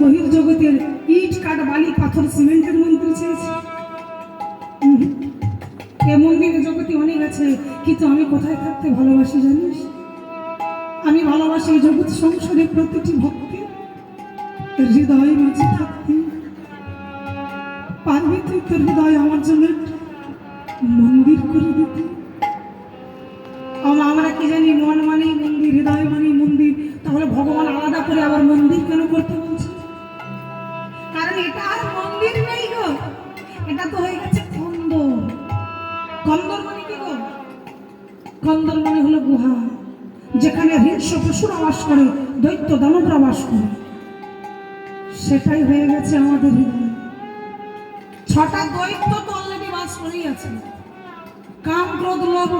বহির জগতের ইট কাঠ বালি পাথর সিমেন্টের মন্দির চেয়েছি। এ মন্দিরের জগতে অনেক আছে, কিন্তু আমি কোথায় থাকতে ভালোবাসি জানিস? আমি ভালোবাসি জগৎ সংসারে প্রতিটি ভক্তি হৃদয় মাঝে থাকতে। পারবি তুই তোর হৃদয় আমার জন্য মন্দির করে দিতে। আমরা কি জানি মন মানেই মন্দির, হৃদয় মানেই মন্দির। তাহলে ভগবান আলাদা করে আবার মন্দির কেন করতে বলছে? এটা মানে কি মানে যেখানে পশুরা বাস করে, দৈত্য দানবরা বাস করে। সেটাই হয়ে গেছে আমাদের হৃদয়। ছটা দৈত্য তো অলরেডি বাস কাম, ক্রোধ, লোভ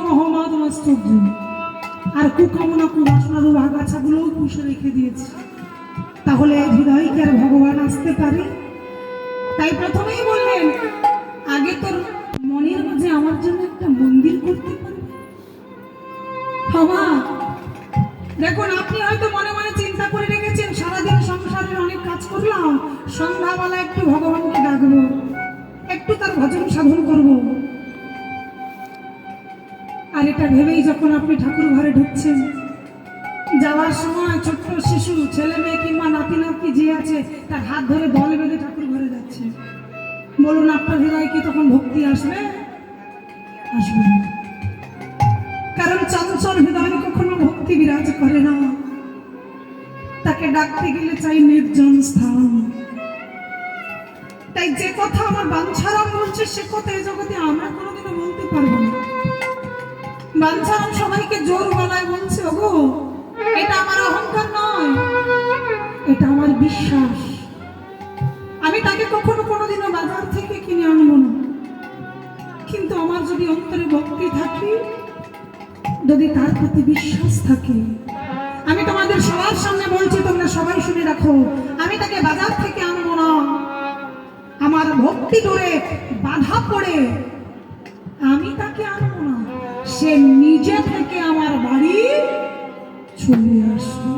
আর কুকামনা, কুবাসনা, রূপ, আগাছাগুলোও পুষে রেখে দিয়েছে। তাহলে হৃদয়কে আর ভগবান আসতে পারে? তাই প্রথমেই বললেন, আগে তোর মনের মাঝে আমার জন্য একটা মন্দির করতে বাবা দেখুন, আপনি হয়তো মনে মনে চিন্তা করে রেখেছেন, সারাদিন সংসারের অনেক কাজ করলাম, সন্ধ্যাবেলা একটু ভগবানকে ডাকবো, একটু তার ভজন সাধন করব। আর এটা ভেবেই যখন আপনি ঠাকুর ঘরে ঢুকছেন, যাওয়ার সময় ছোট্ট শিশু, ছেলে মেয়ে কিংবা নাতি নাতি যে আছে, তার হাত ধরে দল বেঁধে ঠাকুর যাচ্ছে। বলুন, আপনার হৃদয় কি তখন ভক্তি আসবে? আসবে কারণ চঞ্চল হৃদয় কখনো ভক্তি বিরাজ করে না। তাকে ডাকতে গেলে চাই নির্জন স্থান। তাই যে কথা আমার বাঞ্ছারাম বলছে, সে কথা এই জগতে আমরা কোনোদিনও বলতে পারব না। বাঞ্ছারাম সবাইকে জোর গলায় বলছে, ওগো, এটা আমার অহংকার নয়, এটা আমার বিশ্বাস। আমি তাকে কখনো কোনোদিনও বাজার থেকে কিনে আনব না। কিন্তু আমার যদি অন্তরে ভক্তি থাকে, যদি তার প্রতি বিশ্বাস থাকে, আমি তোমাদের সবার সামনে বলছি, তোমরা সবাই শুনে রাখো, আমি তাকে বাজার থেকে আনব না। আমার ভক্তি ডোরে বাধা পড়ে আমি তাকে আনব না। সে নিজে থেকে আমার বাড়ি চলে আসবে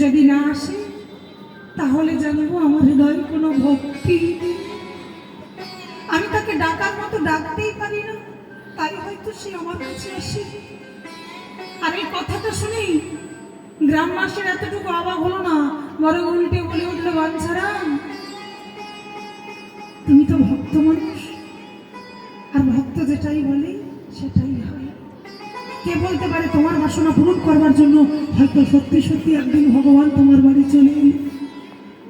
যদি না আসে তাহলে জানব আমার হৃদয়ে কোনো ভক্তি। আমি তাকে ডাকার মতো ডাকতেই পারি না, তাই হয়তো সে আমার কাছে আসে। আর এই কথাটা শুনেই গ্রামবাসীর এতটুকু অবাক হলো না বড় উল্টে বলে উঠল, বাঞ্ছারা, তুমি তো ভক্ত মানুষ। আর ভক্ত যেটাই বলে, সেটাই হয়। কে বলতে পারে তোমার বাসনা পূরণ করবার জন্য হয়তো সত্যি সত্যি একদিন ভগবান তোমার বাড়ি চলে এলেন